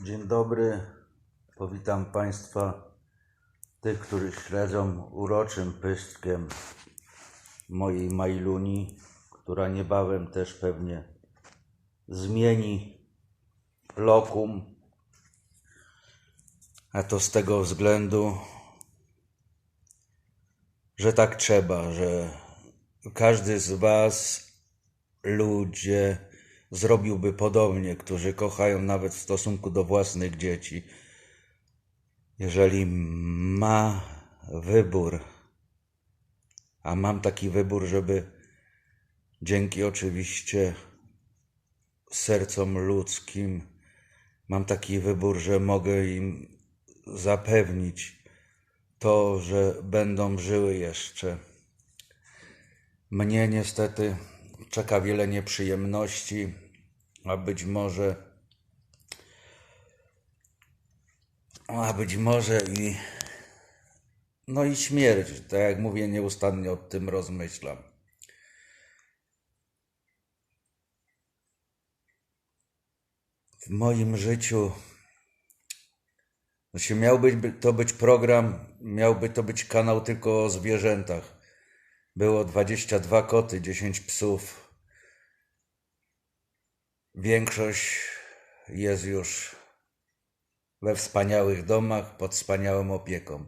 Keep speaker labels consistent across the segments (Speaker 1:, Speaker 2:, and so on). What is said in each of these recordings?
Speaker 1: Dzień dobry. Powitam Państwa, tych, którzy śledzą uroczym pystkiem mojej Majluni, która niebawem też pewnie zmieni lokum. A to z tego względu, że tak trzeba, że każdy z Was, ludzie, zrobiłby podobnie, którzy kochają nawet w stosunku do własnych dzieci. Jeżeli ma wybór, a mam taki wybór, żeby dzięki oczywiście sercom ludzkim, mam taki wybór, że mogę im zapewnić to, że będą żyły jeszcze. Mnie niestety czeka wiele nieprzyjemności, a być może, a być może i, no i śmierć. Tak jak mówię, nieustannie o tym rozmyślam. W moim życiu znaczy miał być, to być program, miałby to być kanał tylko o zwierzętach. Było 22 koty, 10 psów. Większość jest już we wspaniałych domach, pod wspaniałą opieką.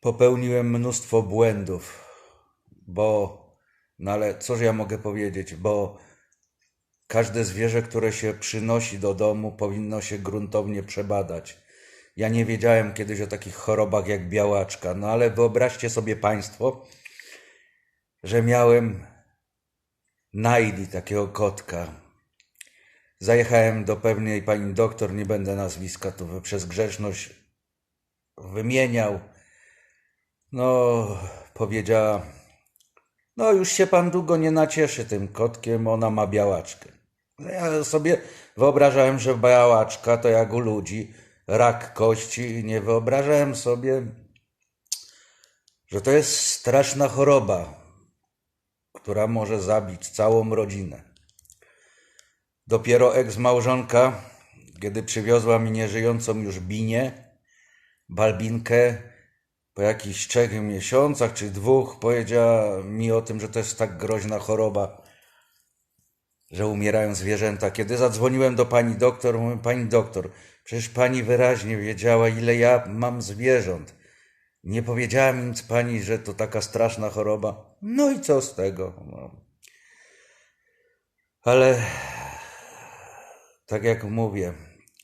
Speaker 1: Popełniłem mnóstwo błędów, bo, no ale cóż ja mogę powiedzieć, bo każde zwierzę, które się przynosi do domu, powinno się gruntownie przebadać. Ja nie wiedziałem kiedyś o takich chorobach jak białaczka, no ale wyobraźcie sobie Państwo, że miałem Najdi, takiego kotka. Zajechałem do pewnej pani doktor, nie będę nazwiska tu przez grzeczność wymieniał. No, powiedziała, no już się pan długo nie nacieszy tym kotkiem, ona ma białaczkę. No Ja sobie wyobrażałem, że białaczka to jak u ludzi, rak kości. Nie wyobrażałem sobie, że to jest straszna choroba, która może zabić całą rodzinę. Dopiero eks-małżonka, kiedy przywiozła mi nieżyjącą już Binię, Balbinkę, po jakichś trzech miesiącach czy dwóch powiedziała mi o tym, że to jest tak groźna choroba, że umierają zwierzęta. Kiedy zadzwoniłem do pani doktor, mówię, pani doktor, przecież pani wyraźnie wiedziała, ile ja mam zwierząt. Nie powiedziała mi nic pani, że to taka straszna choroba. No i co z tego? No. Ale tak jak mówię,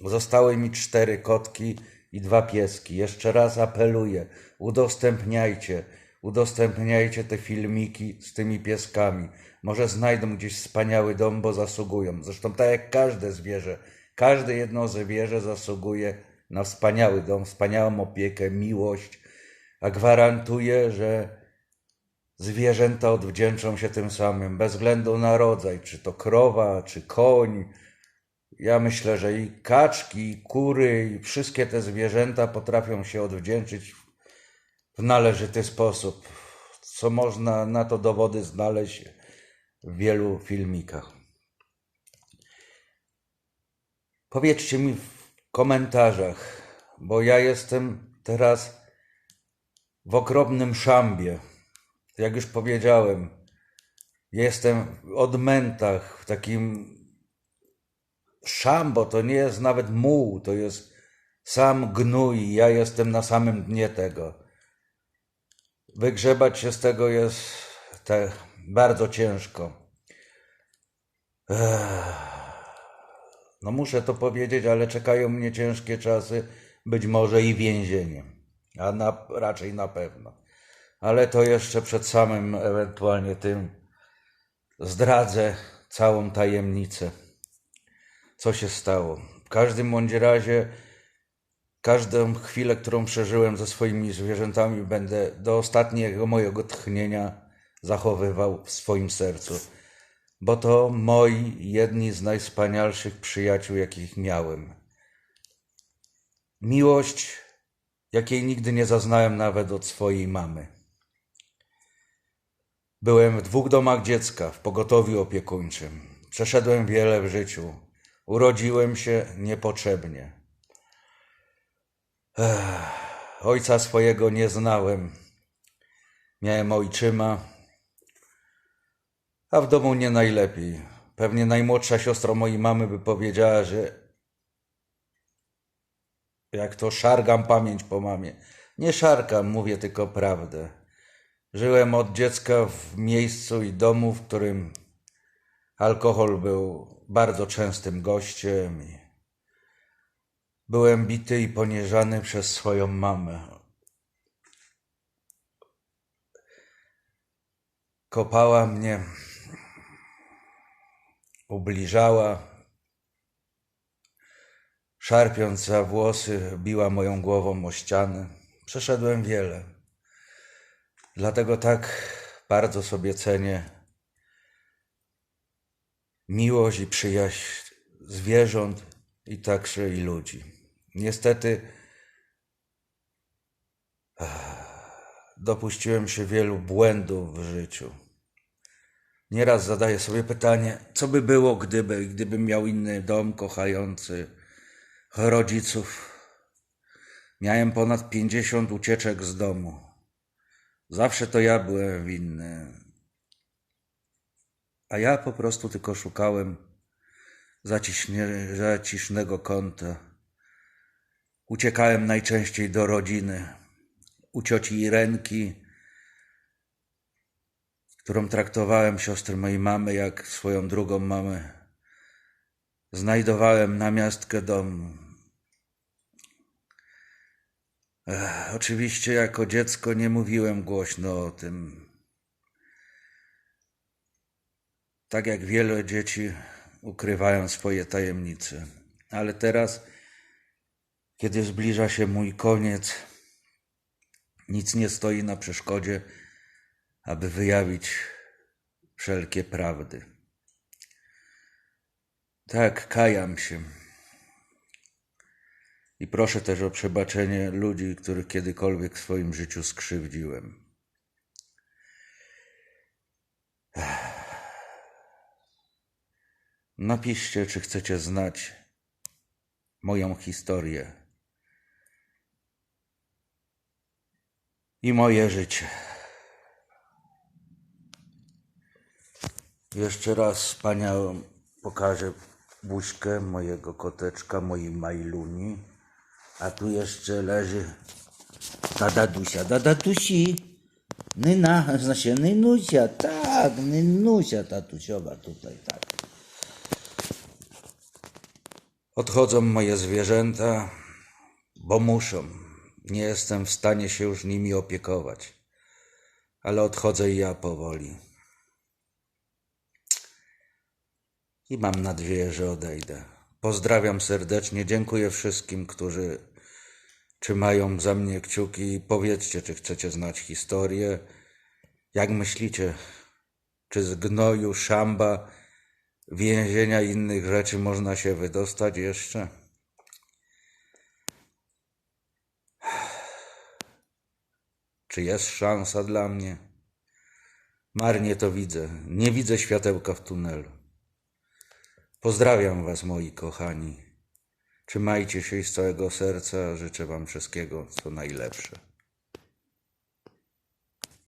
Speaker 1: zostały mi cztery kotki i dwa pieski. Jeszcze raz apeluję, udostępniajcie, udostępniajcie te filmiki z tymi pieskami. Może znajdą gdzieś wspaniały dom, bo zasługują. Zresztą tak jak każde zwierzę, każde jedno zwierzę zasługuje na wspaniały dom, wspaniałą opiekę, miłość, a gwarantuję, że zwierzęta odwdzięczą się tym samym, bez względu na rodzaj, czy to krowa, czy koń. Ja myślę, że i kaczki, i kury, i wszystkie te zwierzęta potrafią się odwdzięczyć w należyty sposób, co można na to dowody znaleźć w wielu filmikach. Powiedzcie mi w komentarzach, bo ja jestem teraz w okropnym szambie. Jak już powiedziałem, jestem w odmętach, w takim szambo, to nie jest nawet muł, to jest sam gnój. Ja jestem na samym dnie tego. Wygrzebać się z tego jest te, bardzo ciężko. No muszę to powiedzieć, ale czekają mnie ciężkie czasy, być może i więzienie, a na, raczej na pewno. Ale to jeszcze przed samym ewentualnie tym zdradzę całą tajemnicę, co się stało. W każdym bądź razie, każdą chwilę, którą przeżyłem ze swoimi zwierzętami, będę do ostatniego mojego tchnienia zachowywał w swoim sercu bo to moi jedni z najwspanialszych przyjaciół, jakich miałem. Miłość, jakiej nigdy nie zaznałem nawet od swojej mamy. Byłem w dwóch domach dziecka, w pogotowiu opiekuńczym. Przeszedłem wiele w życiu. Urodziłem się niepotrzebnie. Ech, ojca swojego nie znałem. Miałem ojczyma, a w domu nie najlepiej. Pewnie najmłodsza siostra mojej mamy by powiedziała, że jak to szargam pamięć po mamie. Nie szargam, mówię tylko prawdę. Żyłem od dziecka w miejscu i domu, w którym alkohol był bardzo częstym gościem. Byłem bity i poniżany przez swoją mamę. Kopała mnie, ubliżała, szarpiąc za włosy, biła moją głową o ścianę. Przeszedłem wiele. Dlatego tak bardzo sobie cenię miłość i przyjaźń zwierząt i także i ludzi. Niestety dopuściłem się wielu błędów w życiu. Nieraz zadaję sobie pytanie, co by było, gdyby, gdybym miał inny dom kochający rodziców. Miałem ponad 50 ucieczek z domu. Zawsze to ja byłem winny. A ja po prostu tylko szukałem zaciśnie, zacisznego kąta. Uciekałem najczęściej do rodziny, u cioci Irenki, którą traktowałem siostrę mojej mamy jak swoją drugą mamę. Znajdowałem namiastkę dom. Ech, oczywiście jako dziecko nie mówiłem głośno o tym. Tak jak wiele dzieci ukrywają swoje tajemnice. Ale teraz, kiedy zbliża się mój koniec, nic nie stoi na przeszkodzie, aby wyjawić wszelkie prawdy. Tak, kajam się. I proszę też o przebaczenie ludzi, których kiedykolwiek w swoim życiu skrzywdziłem. Napiszcie, czy chcecie znać moją historię i moje życie. Jeszcze raz wspaniałą pokażę buźkę mojego koteczka, mojej Majluni. A tu jeszcze leży ta dadusia. Da dadusi. Nyna, znaczy Nynusia, tak, Nynusia tatusiowa tutaj, tak. Odchodzą moje zwierzęta, bo muszą. Nie jestem w stanie się już nimi opiekować. Ale odchodzę i ja powoli. I mam nadzieję, że odejdę. Pozdrawiam serdecznie, dziękuję wszystkim, którzy trzymają za mnie kciuki. Powiedzcie, czy chcecie znać historię. Jak myślicie, czy z gnoju, szamba, więzienia i innych rzeczy można się wydostać jeszcze? Czy jest szansa dla mnie? Marnie to widzę. Nie widzę światełka w tunelu. Pozdrawiam Was, moi kochani. Trzymajcie się z całego serca życzę Wam wszystkiego, co najlepsze.